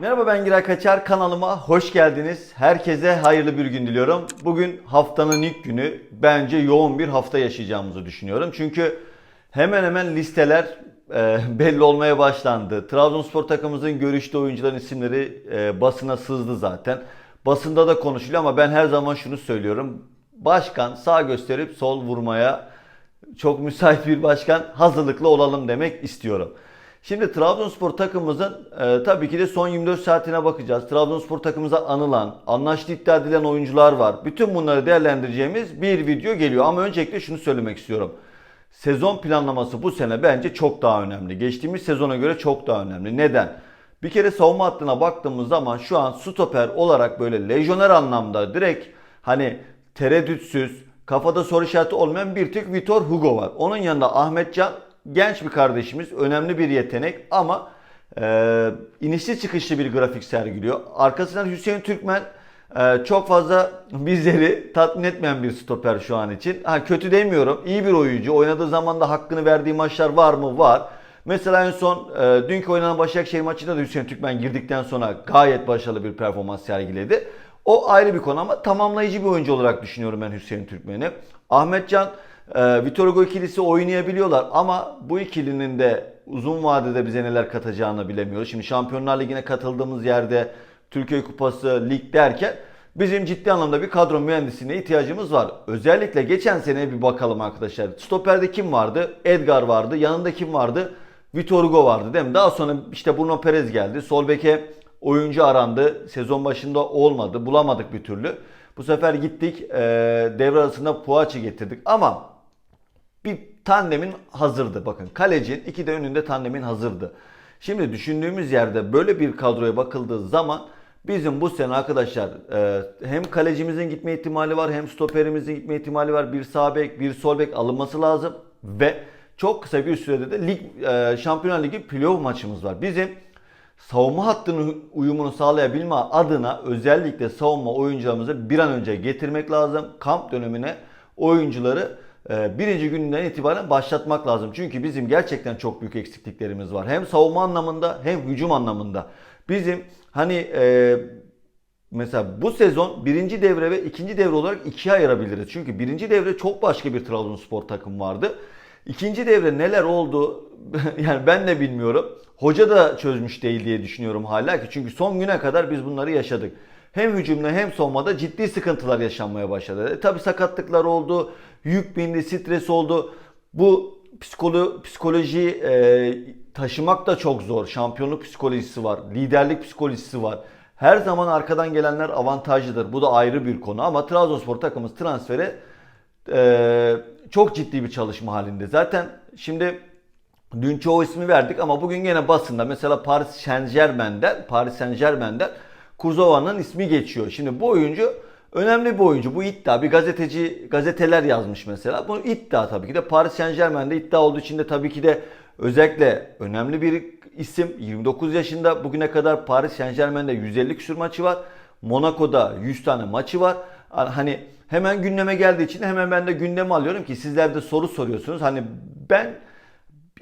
Merhaba ben Giray Kaçar kanalıma hoş geldiniz. Herkese hayırlı bir gün diliyorum. Bugün haftanın ilk günü. Bence yoğun bir hafta yaşayacağımızı düşünüyorum. Çünkü hemen hemen listeler e, belli olmaya başlandı. Trabzonspor takımımızın görüştüğü oyuncuların isimleri e, basına sızdı zaten. Basında da konuşuluyor ama ben her zaman şunu söylüyorum. Başkan sağ gösterip sol vurmaya çok müsait bir başkan hazırlıklı olalım demek istiyorum. Şimdi Trabzonspor takımımızın e, tabii ki de son 24 saatine bakacağız. Trabzonspor takımımıza anılan, anlaştı iddia edilen oyuncular var. Bütün bunları değerlendireceğimiz bir video geliyor. Ama öncelikle şunu söylemek istiyorum. Sezon planlaması bu sene bence çok daha önemli. Geçtiğimiz sezona göre çok daha önemli. Neden? Bir kere savunma hattına baktığımız zaman şu an stoper olarak böyle lejyoner anlamda direkt hani tereddütsüz, kafada soru işareti olmayan bir tek Vitor Hugo var. Onun yanında Ahmetcan genç bir kardeşimiz, önemli bir yetenek ama e, inişli çıkışlı bir grafik sergiliyor. Arkasından Hüseyin Türkmen e, çok fazla bizleri tatmin etmeyen bir stoper şu an için. Ha, kötü demiyorum, iyi bir oyuncu. Oynadığı zaman da hakkını verdiği maçlar var mı? Var. Mesela en son e, dünkü oynanan Başakşehir maçında da Hüseyin Türkmen girdikten sonra gayet başarılı bir performans sergiledi. O ayrı bir konu ama tamamlayıcı bir oyuncu olarak düşünüyorum ben Hüseyin Türkmen'i. Ahmetcan, e, Vitor Hugo ikilisi oynayabiliyorlar ama bu ikilinin de uzun vadede bize neler katacağını bilemiyoruz. Şimdi Şampiyonlar Ligi'ne katıldığımız yerde Türkiye Kupası, lig derken bizim ciddi anlamda bir kadro mühendisliğine ihtiyacımız var. Özellikle geçen sene bir bakalım arkadaşlar. Stoperde kim vardı? Edgar vardı. Yanında kim vardı? Vitor Hugo vardı değil mi? Daha sonra işte Bruno Perez geldi. Sol beke oyuncu arandı. Sezon başında olmadı. Bulamadık bir türlü. Bu sefer gittik e, devre arasında Puaç'ı getirdik. Ama bir tandemin hazırdı. Bakın kalecinin iki de önünde tandemin hazırdı. Şimdi düşündüğümüz yerde böyle bir kadroya bakıldığı zaman bizim bu sene arkadaşlar e, hem kalecimizin gitme ihtimali var hem stoperimizin gitme ihtimali var. Bir sağ bek, bir sol bek alınması lazım ve çok kısa bir sürede de lig e, Şampiyonlar Ligi playoff maçımız var. Bizim savunma hattının uyumunu sağlayabilme adına özellikle savunma oyuncularımızı bir an önce getirmek lazım. Kamp dönemine oyuncuları birinci günden itibaren başlatmak lazım. Çünkü bizim gerçekten çok büyük eksikliklerimiz var. Hem savunma anlamında hem hücum anlamında. Bizim hani e, mesela bu sezon birinci devre ve ikinci devre olarak ikiye ayırabiliriz. Çünkü birinci devre çok başka bir Trabzonspor takım vardı. İkinci devre neler oldu yani ben de bilmiyorum. Hoca da çözmüş değil diye düşünüyorum hala ki. Çünkü son güne kadar biz bunları yaşadık. Hem hücumda hem savunmada ciddi sıkıntılar yaşanmaya başladı. E, tabii sakatlıklar oldu, yük bindi, stres oldu. Bu psikolo psikoloji e, taşımak da çok zor. Şampiyonluk psikolojisi var, liderlik psikolojisi var. Her zaman arkadan gelenler avantajlıdır. Bu da ayrı bir konu ama Trabzonspor takımımız transfere e, çok ciddi bir çalışma halinde. Zaten şimdi dün çoğu ismi verdik ama bugün gene basında mesela Paris Saint Germain'den Paris Saint Germain'den Kurzova'nın ismi geçiyor. Şimdi bu oyuncu önemli bir oyuncu. Bu iddia. Bir gazeteci gazeteler yazmış mesela. Bu iddia tabii ki de Paris Saint Germain'de iddia olduğu için de tabii ki de özellikle önemli bir isim. 29 yaşında bugüne kadar Paris Saint Germain'de 150 küsur maçı var. Monaco'da 100 tane maçı var. Hani hemen gündeme geldiği için hemen ben de gündeme alıyorum ki sizler de soru soruyorsunuz. Hani ben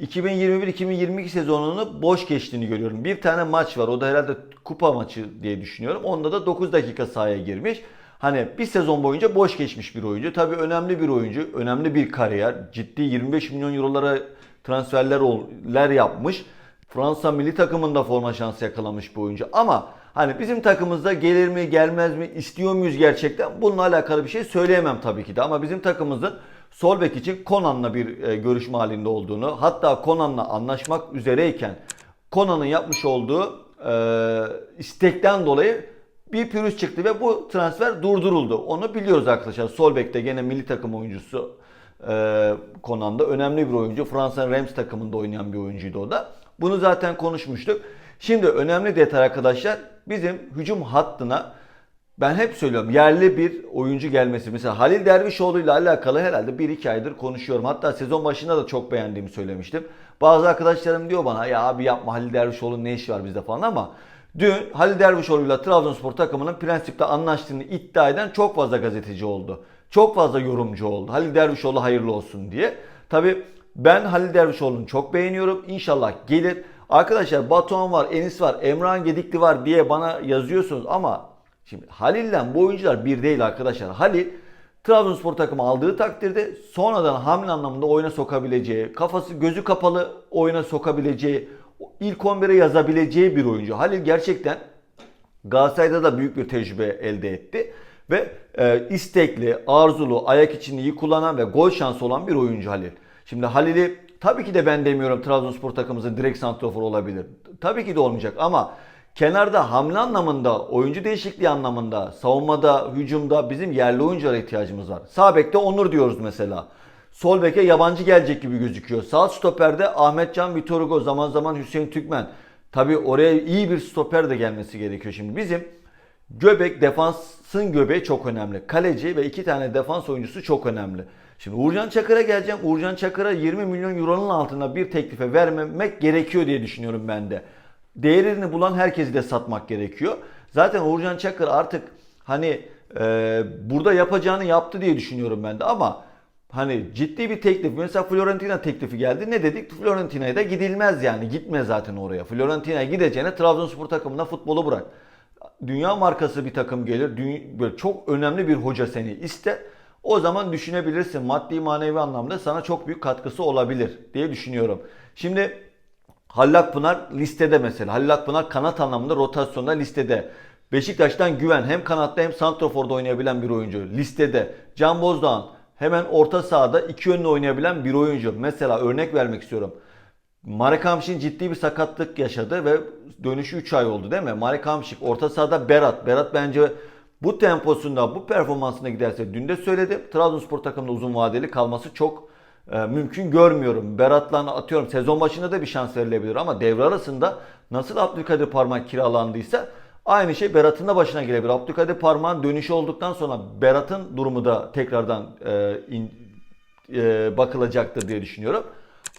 2021-2022 sezonunu boş geçtiğini görüyorum. Bir tane maç var. O da herhalde kupa maçı diye düşünüyorum. Onda da 9 dakika sahaya girmiş. Hani bir sezon boyunca boş geçmiş bir oyuncu. Tabii önemli bir oyuncu. Önemli bir kariyer. Ciddi 25 milyon eurolara transferler yapmış. Fransa milli takımında forma şansı yakalamış bir oyuncu. Ama hani bizim takımımızda gelir mi gelmez mi istiyor muyuz gerçekten? Bununla alakalı bir şey söyleyemem tabii ki de. Ama bizim takımımızın sol bek için Konan'la bir e, görüşme halinde olduğunu hatta Konan'la anlaşmak üzereyken Konan'ın yapmış olduğu e, istekten dolayı bir pürüz çıktı ve bu transfer durduruldu. Onu biliyoruz arkadaşlar. Sol bekte gene milli takım oyuncusu e, Konan'da önemli bir oyuncu. Fransa Reims takımında oynayan bir oyuncuydu o da. Bunu zaten konuşmuştuk. Şimdi önemli detay arkadaşlar bizim hücum hattına ben hep söylüyorum yerli bir oyuncu gelmesi. Mesela Halil Dervişoğlu ile alakalı herhalde 1-2 aydır konuşuyorum. Hatta sezon başında da çok beğendiğimi söylemiştim. Bazı arkadaşlarım diyor bana ya abi yapma Halil Dervişoğlu'nun ne işi var bizde falan ama dün Halil Dervişoğlu ile Trabzonspor takımının prensipte anlaştığını iddia eden çok fazla gazeteci oldu. Çok fazla yorumcu oldu. Halil Dervişoğlu hayırlı olsun diye. Tabi ben Halil Dervişoğlu'nu çok beğeniyorum. İnşallah gelir. Arkadaşlar Batuhan var, Enis var, Emrah Gedikli var diye bana yazıyorsunuz ama şimdi Halil'le bu oyuncular bir değil arkadaşlar. Halil Trabzonspor takımı aldığı takdirde sonradan hamle anlamında oyuna sokabileceği, kafası gözü kapalı oyuna sokabileceği, ilk 11'e yazabileceği bir oyuncu. Halil gerçekten Galatasaray'da da büyük bir tecrübe elde etti. Ve e, istekli, arzulu, ayak içini iyi kullanan ve gol şansı olan bir oyuncu Halil. Şimdi Halil'i tabii ki de ben demiyorum Trabzonspor takımımızın direkt santrafor olabilir. Tabii ki de olmayacak ama kenarda hamle anlamında, oyuncu değişikliği anlamında, savunmada, hücumda bizim yerli oyunculara ihtiyacımız var. Sağ bekte Onur diyoruz mesela. Sol beke yabancı gelecek gibi gözüküyor. Sağ stoperde Ahmetcan Vitor Hugo, zaman zaman Hüseyin Türkmen. Tabii oraya iyi bir stoper de gelmesi gerekiyor şimdi. Bizim göbek, defansın göbeği çok önemli. Kaleci ve iki tane defans oyuncusu çok önemli. Şimdi Uğurcan Çakır'a geleceğim. Uğurcan Çakır'a 20 milyon euronun altında bir teklife vermemek gerekiyor diye düşünüyorum ben de. Değerini bulan herkesi de satmak gerekiyor. Zaten Uğurcan Çakır artık hani e, burada yapacağını yaptı diye düşünüyorum ben de ama hani ciddi bir teklif. Mesela Fiorentina teklifi geldi. Ne dedik? Fiorentina'ya da gidilmez yani. Gitme zaten oraya. Fiorentina'ya gideceğine Trabzonspor takımına futbolu bırak. Dünya markası bir takım gelir. Dü- böyle çok önemli bir hoca seni ister. O zaman düşünebilirsin. Maddi manevi anlamda sana çok büyük katkısı olabilir diye düşünüyorum. Şimdi Halil Akpınar listede mesela. Halil Akpınar kanat anlamında rotasyonda listede. Beşiktaş'tan güven hem kanatta hem santroforda oynayabilen bir oyuncu. Listede. Can Bozdağ hemen orta sahada iki yönlü oynayabilen bir oyuncu. Mesela örnek vermek istiyorum. Marek Hamşik ciddi bir sakatlık yaşadı ve dönüşü 3 ay oldu değil mi? Marek Hamşik orta sahada Berat. Berat bence bu temposunda, bu performansına giderse dün de söyledim. Trabzonspor takımında uzun vadeli kalması çok e, mümkün görmüyorum. Berat'la atıyorum sezon başında da bir şans verilebilir ama devre arasında nasıl Abdülkadir Parmak kiralandıysa aynı şey Berat'ın da başına gelebilir. Abdülkadir Parmak'ın dönüşü olduktan sonra Berat'ın durumu da tekrardan e, in- e, bakılacaktır diye düşünüyorum.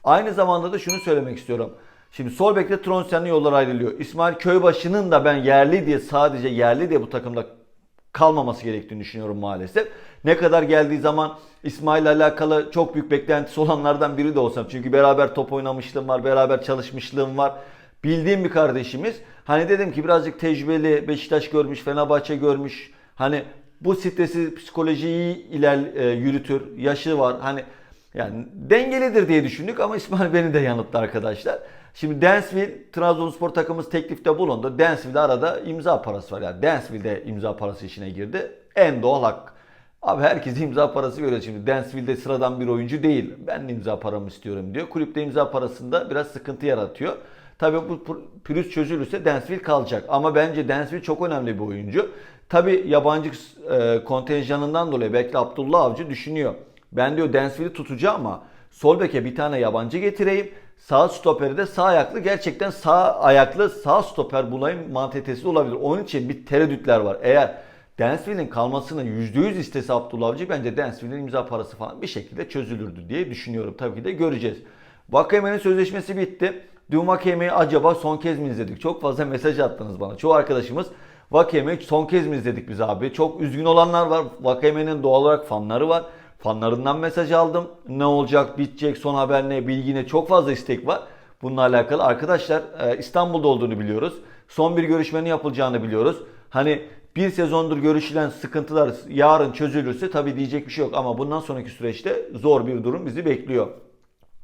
Aynı zamanda da şunu söylemek istiyorum. Şimdi sol bekte Tronsen'le yollar ayrılıyor. İsmail Köybaşı'nın da ben yerli diye sadece yerli diye bu takımda kalmaması gerektiğini düşünüyorum maalesef. Ne kadar geldiği zaman İsmail'le alakalı çok büyük beklentisi olanlardan biri de olsam. Çünkü beraber top oynamışlığım var, beraber çalışmışlığım var. Bildiğim bir kardeşimiz. Hani dedim ki birazcık tecrübeli, Beşiktaş görmüş, Fenerbahçe görmüş. Hani bu stresi, psikolojiyi iler e, yürütür. Yaşı var. Hani yani dengelidir diye düşündük ama İsmail beni de yanılttı arkadaşlar. Şimdi Dansville Trabzonspor takımımız teklifte bulundu. Dansville'de arada imza parası var. Yani Dansville'de imza parası işine girdi. En doğal hak. Abi herkes imza parası veriyor şimdi. Dansville'de sıradan bir oyuncu değil. Ben de imza paramı istiyorum diyor. Kulüpte imza parasında biraz sıkıntı yaratıyor. Tabii bu pürüz çözülürse Dansville kalacak. Ama bence Dansville çok önemli bir oyuncu. Tabii yabancı e, kontenjanından dolayı belki Abdullah Avcı düşünüyor. Ben diyor Dansville'i tutacağım ama sol beke bir tane yabancı getireyim. Sağ stoperi de sağ ayaklı gerçekten sağ ayaklı sağ stoper bulayım mantalitesi olabilir. Onun için bir tereddütler var. Eğer Dansville'in kalmasını %100 istese Abdullah Avcı bence Dansville'in imza parası falan bir şekilde çözülürdü diye düşünüyorum. Tabii ki de göreceğiz. Vakayeme'nin sözleşmesi bitti. Dün Vakayeme'yi acaba son kez mi izledik? Çok fazla mesaj attınız bana. Çoğu arkadaşımız Vakayeme'yi son kez mi izledik biz abi? Çok üzgün olanlar var. Vakayeme'nin doğal olarak fanları var. Fanlarından mesaj aldım. Ne olacak, bitecek, son haber ne, bilgi ne çok fazla istek var. Bununla alakalı arkadaşlar e, İstanbul'da olduğunu biliyoruz. Son bir görüşmenin yapılacağını biliyoruz. Hani bir sezondur görüşülen sıkıntılar yarın çözülürse tabii diyecek bir şey yok. Ama bundan sonraki süreçte zor bir durum bizi bekliyor.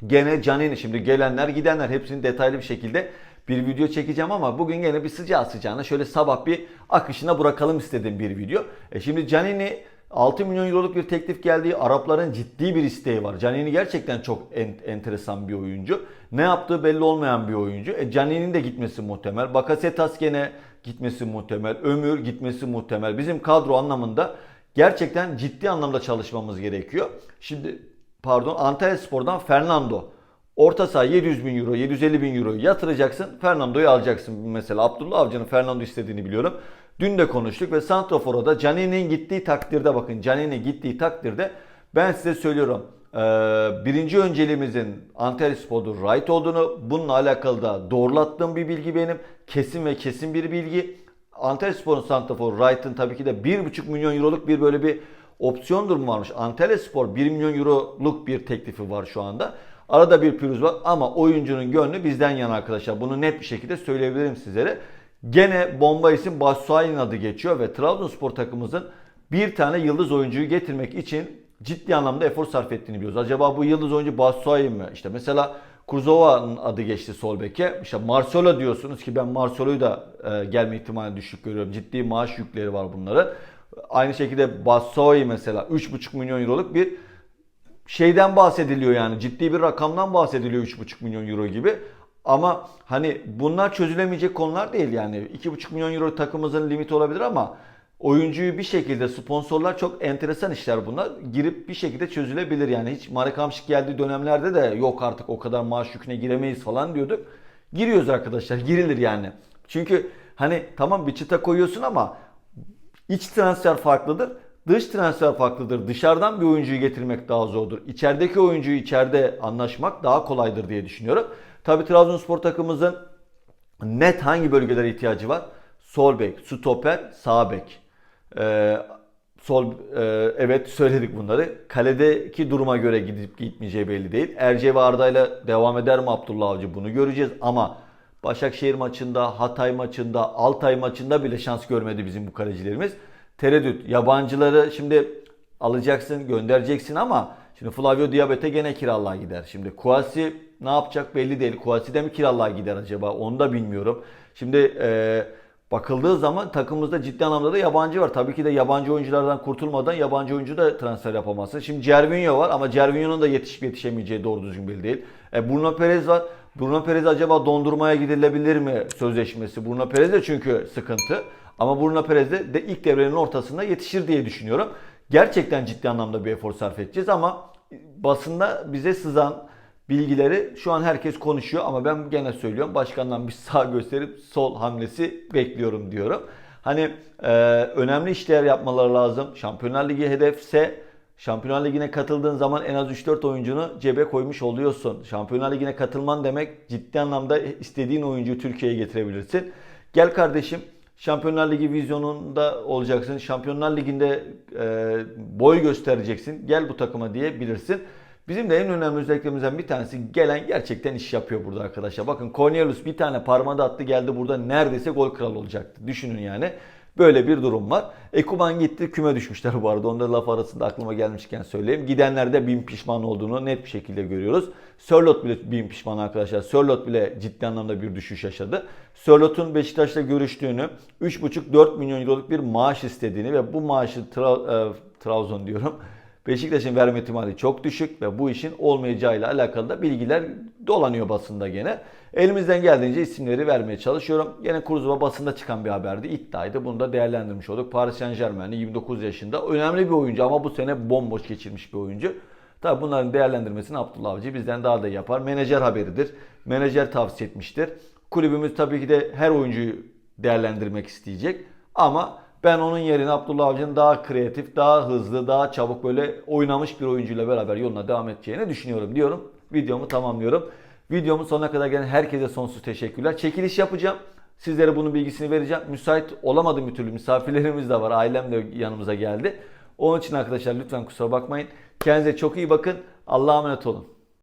Gene Canini şimdi gelenler gidenler hepsini detaylı bir şekilde bir video çekeceğim ama bugün gene bir sıcağı sıcağına şöyle sabah bir akışına bırakalım istedim bir video. E şimdi Canini 6 milyon euroluk bir teklif geldiği Arapların ciddi bir isteği var. Canini gerçekten çok en, enteresan bir oyuncu. Ne yaptığı belli olmayan bir oyuncu. E Canini'nin de gitmesi muhtemel. Bakasetas gene gitmesi muhtemel. Ömür gitmesi muhtemel. Bizim kadro anlamında gerçekten ciddi anlamda çalışmamız gerekiyor. Şimdi pardon Antalya Spor'dan Fernando. Orta saha 700 bin euro, 750 bin euro yatıracaksın. Fernando'yu alacaksın mesela. Abdullah Avcı'nın Fernando istediğini biliyorum. Dün de konuştuk ve Santrafor'a da Canini'nin gittiği takdirde bakın Canini gittiği takdirde ben size söylüyorum. Ee, birinci önceliğimizin Antalya Spor'dur right olduğunu bununla alakalı da doğrulattığım bir bilgi benim. Kesin ve kesin bir bilgi. Antalya Spor'un Santrafor right'ın tabii ki de 1,5 milyon euroluk bir böyle bir opsiyon durumu varmış. Antalya Spor 1 milyon euroluk bir teklifi var şu anda. Arada bir pürüz var ama oyuncunun gönlü bizden yana arkadaşlar. Bunu net bir şekilde söyleyebilirim sizlere. Gene bomba isim Basuay'ın adı geçiyor ve Trabzonspor takımımızın bir tane yıldız oyuncuyu getirmek için ciddi anlamda efor sarf ettiğini biliyoruz. Acaba bu yıldız oyuncu Basuay mı? İşte mesela Kurzova'nın adı geçti sol beke. İşte Marcelo diyorsunuz ki ben Marcelo'yu da e, gelme ihtimali düşük görüyorum. Ciddi maaş yükleri var bunların. Aynı şekilde Basuay mesela 3,5 milyon euroluk bir şeyden bahsediliyor yani ciddi bir rakamdan bahsediliyor 3,5 milyon euro gibi. Ama hani bunlar çözülemeyecek konular değil yani 2,5 milyon euro takımımızın limiti olabilir ama oyuncuyu bir şekilde sponsorlar çok enteresan işler bunlar. Girip bir şekilde çözülebilir yani hiç Marek Hamşik geldiği dönemlerde de yok artık o kadar maaş yüküne giremeyiz falan diyorduk. Giriyoruz arkadaşlar girilir yani. Çünkü hani tamam bir çıta koyuyorsun ama İç transfer farklıdır. Dış transfer farklıdır. Dışarıdan bir oyuncuyu getirmek daha zordur. İçerideki oyuncuyu içeride anlaşmak daha kolaydır diye düşünüyorum. Tabi Trabzonspor takımımızın net hangi bölgelere ihtiyacı var? Sol bek, stoper, sağ bek. Ee, sol e, evet söyledik bunları. Kaledeki duruma göre gidip gitmeyeceği belli değil. Erce ve Arda'yla devam eder mi Abdullah Avcı bunu göreceğiz ama Başakşehir maçında, Hatay maçında, Altay maçında bile şans görmedi bizim bu kalecilerimiz. Tereddüt. Yabancıları şimdi alacaksın, göndereceksin ama şimdi Flavio Diabete gene kiralığa gider. Şimdi Kuasi ne yapacak belli değil. Kuasi de mi kiralığa gider acaba? Onu da bilmiyorum. Şimdi e, bakıldığı zaman takımımızda ciddi anlamda da yabancı var. Tabii ki de yabancı oyunculardan kurtulmadan yabancı oyuncu da transfer yapamazsın. Şimdi Cervinho var ama Cervinho'nun da yetişip yetişemeyeceği doğru düzgün belli değil. E, Bruno Perez var. Bruno Perez acaba dondurmaya gidilebilir mi sözleşmesi? Bruno Perez de çünkü sıkıntı. Ama Bruno Perez de, de ilk devrenin ortasında yetişir diye düşünüyorum. Gerçekten ciddi anlamda bir efor sarf edeceğiz ama basında bize sızan bilgileri şu an herkes konuşuyor ama ben gene söylüyorum başkandan bir sağ gösterip sol hamlesi bekliyorum diyorum. Hani e, önemli işler yapmaları lazım. Şampiyonlar Ligi hedefse Şampiyonlar Ligi'ne katıldığın zaman en az 3-4 oyuncunu cebe koymuş oluyorsun. Şampiyonlar Ligi'ne katılman demek ciddi anlamda istediğin oyuncuyu Türkiye'ye getirebilirsin. Gel kardeşim Şampiyonlar Ligi vizyonunda olacaksın. Şampiyonlar Ligi'nde e, boy göstereceksin. Gel bu takıma diyebilirsin. Bizim de en önemli özelliklerimizden bir tanesi gelen gerçekten iş yapıyor burada arkadaşlar. Bakın Cornelius bir tane parmağı attı geldi burada neredeyse gol kralı olacaktı. Düşünün yani. Böyle bir durum var. Ekuban gitti küme düşmüşler bu arada. Onları laf arasında aklıma gelmişken söyleyeyim. Gidenlerde bin pişman olduğunu net bir şekilde görüyoruz. Sörlot bile bin pişman arkadaşlar. Sörlot bile ciddi anlamda bir düşüş yaşadı. Sörlot'un Beşiktaş'la görüştüğünü, 3,5-4 milyon euroluk bir maaş istediğini ve bu maaşı Tra- e, Trabzon diyorum. Beşiktaş'ın verme ihtimali çok düşük ve bu işin olmayacağıyla alakalı da bilgiler dolanıyor basında gene. Elimizden geldiğince isimleri vermeye çalışıyorum. Gene Kurzuva basında çıkan bir haberdi. iddiaydı. Bunu da değerlendirmiş olduk. Paris Saint Germain'li 29 yaşında. Önemli bir oyuncu ama bu sene bomboş geçirmiş bir oyuncu. Tabi bunların değerlendirmesini Abdullah Avcı bizden daha da yapar. Menajer haberidir. Menajer tavsiye etmiştir. Kulübümüz tabii ki de her oyuncuyu değerlendirmek isteyecek. Ama ben onun yerine Abdullah Avcı'nın daha kreatif, daha hızlı, daha çabuk böyle oynamış bir oyuncuyla beraber yoluna devam edeceğini düşünüyorum diyorum. Videomu tamamlıyorum. Videomun sonuna kadar gelen herkese sonsuz teşekkürler. Çekiliş yapacağım. Sizlere bunun bilgisini vereceğim. Müsait olamadığım bir türlü misafirlerimiz de var. Ailem de yanımıza geldi. Onun için arkadaşlar lütfen kusura bakmayın. Kendinize çok iyi bakın. Allah'a emanet olun.